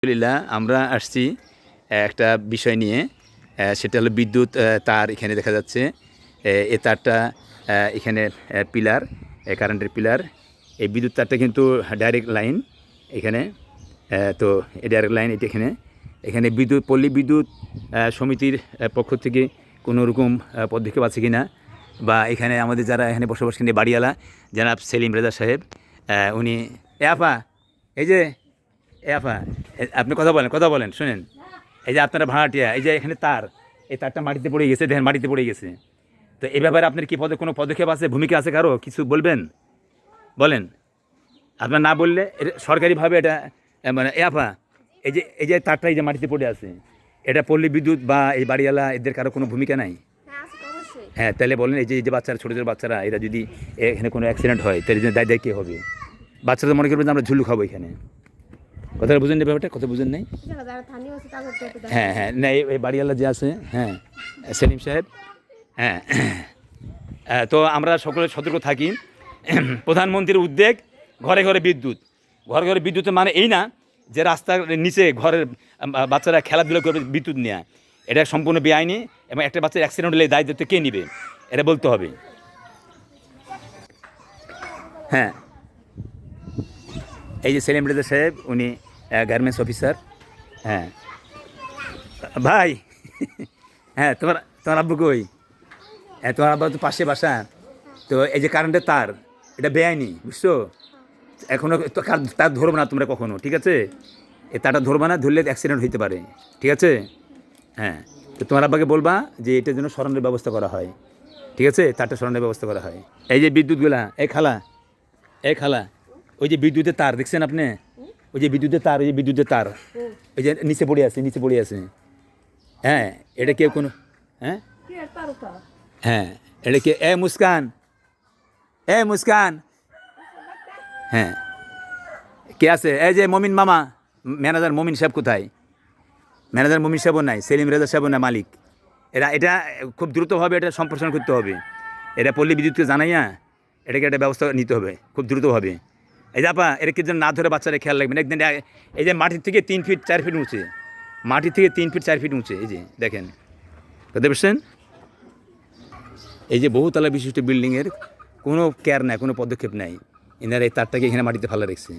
আলহামদুলিল্লাহ, আমরা আসছি একটা বিষয় নিয়ে সেটা হলো বিদ্যুৎ তার এখানে দেখা যাচ্ছে, এ- তারটা এখানে পিলার কারেন্টের পিলার এই বিদ্যুৎ তারটা কিন্তু ডাইরেক্ট লাইন এখানে তো এই ডাইরেক্ট লাইন এটা এখানে এখানে বিদ্যুৎ, পল্লী বিদ্যুৎ সমিতির পক্ষ থেকে কোনো রকম পদক্ষেপ আছে কি না বা এখানে আমাদের যারা এখানে বসবাস করেন বাড়িওয়ালা, জনাব সেলিম রেজা সাহেব উনি, এ, আপা, এই যে এ আপা আপনি কথা বলেন কথা বলেন শুনেন। এই যে আপনারা ভাড়াটিয়া এই যে এখানে তার এই তারটা মাটিতে পড়ে গেছে দেখেন মাটিতে পড়ে গেছে। তো এই ব্যাপারে আপনার কি পদে কোনো পদক্ষেপ আছে ভূমিকা আছে কারও? কিছু বলবেন? বলেন। আপনার না বললে সরকারিভাবে এটা মানে এ আপা এই যে এই যে তারটা এই যে মাটিতে পড়ে আছে এটা পল্লী বিদ্যুৎ বা এই বাড়িওয়ালা এদের কারও কোনো ভূমিকা নাই? হ্যাঁ হ্যাঁ তাহলে বলেন এই যে এই যে বাচ্চারা ছোটো ছোটো বাচ্চারা এরা যদি এখানে কোনো অ্যাক্সিডেন্ট হয় তাহলে দায় দায় কে হবে? বাচ্চারা মনে করবে যে আমরা ঝুলু খাব এখানে। কথাটা বুঝেন ব্যাপারটা? কথা বুঝেন নাই? হ্যাঁ হ্যাঁ না এই বাড়িওয়ালা যে আছে হ্যাঁ সেলিম সাহেব হ্যাঁ হ্যাঁ, তো আমরা সকলে সতর্ক থাকি। প্রধানমন্ত্রীর উদ্যোগ ঘরে ঘরে বিদ্যুৎ। ঘরে ঘরে বিদ্যুতের মানে এই না যে রাস্তার নিচে ঘরের বাচ্চারা খেলাধুলা করবে বিদ্যুৎ নেওয়া এটা সম্পূর্ণ বেআইনি এবং একটা বাচ্চার অ্যাক্সিডেন্ট হলে দায়িত্ব কে নিবে? এটা বলতে হবে। হ্যাঁ। এই যে সেলিম রেজা সাহেব উনি গার্মেন্টস অফিসার। হ্যাঁ। ভাই হ্যাঁ তোমার তোমার আব্বু কই? হ্যাঁ তোমার আব্বা তো পাশে বাসা। তো এই যে কারেন্টের তার, এটা বেআইনি, বুঝছ? এখনও তার ধরবো না তোমরা কখনো, ঠিক আছে? এই তারটা ধরবা না, ধরলে অ্যাক্সিডেন্ট হইতে পারে, ঠিক আছে? হ্যাঁ তো তোমার আব্বাকে বলবা যে এটার জন্য সরানোর ব্যবস্থা করা হয়, ঠিক আছে? তারটা সরানোর ব্যবস্থা করা হয়। এই যে বিদ্যুৎগুলা, এই খালা এই খালা, ওই যে বিদ্যুতের তার, দেখছেন আপনি? ওই যে বিদ্যুতের তার ওই যে বিদ্যুতের তার। ওই যে নিচে পড়ে আছে নিচে পড়ে আছে। হ্যাঁ এটা কেউ কোনো হ্যাঁ? হ্যাঁ এটা কে? এ মুস্কান। এ মুস্কান। হ্যাঁ। কে আছে? এই যে মমিন মামা ম্যানেজার মমিন সাহেব কোথায়? ম্যানেজার মমিন সাহেবও নাই সেলিম রেজা সাহেবও না মালিক। এরা এটা খুব দ্রুতভাবে এটা সম্প্রসারণ করতে হবে। এটা পল্লী বিদ্যুৎকে জানাইয়া এটাকে একটা ব্যবস্থা নিতে হবে খুব দ্রুতভাবে। এই যে আপা, এটা কি যেন না ধরে বাচ্চারা খেয়াল রাখবেন? একদিন এই যে মাটির থেকে তিন ফিট চার ফিট উঁচে, মাটির থেকে তিন ফিট চার ফিট উঁচে, এই যে দেখেন। বুঝতে পারছেন? এই যে বহুতলা বিশিষ্ট বিল্ডিংয়ের কোনো কেয়ার নাই, কোনো পদক্ষেপ নাই। এনারা এই তারটাকে এখানে মাটিতে ফেলা রেখেছে।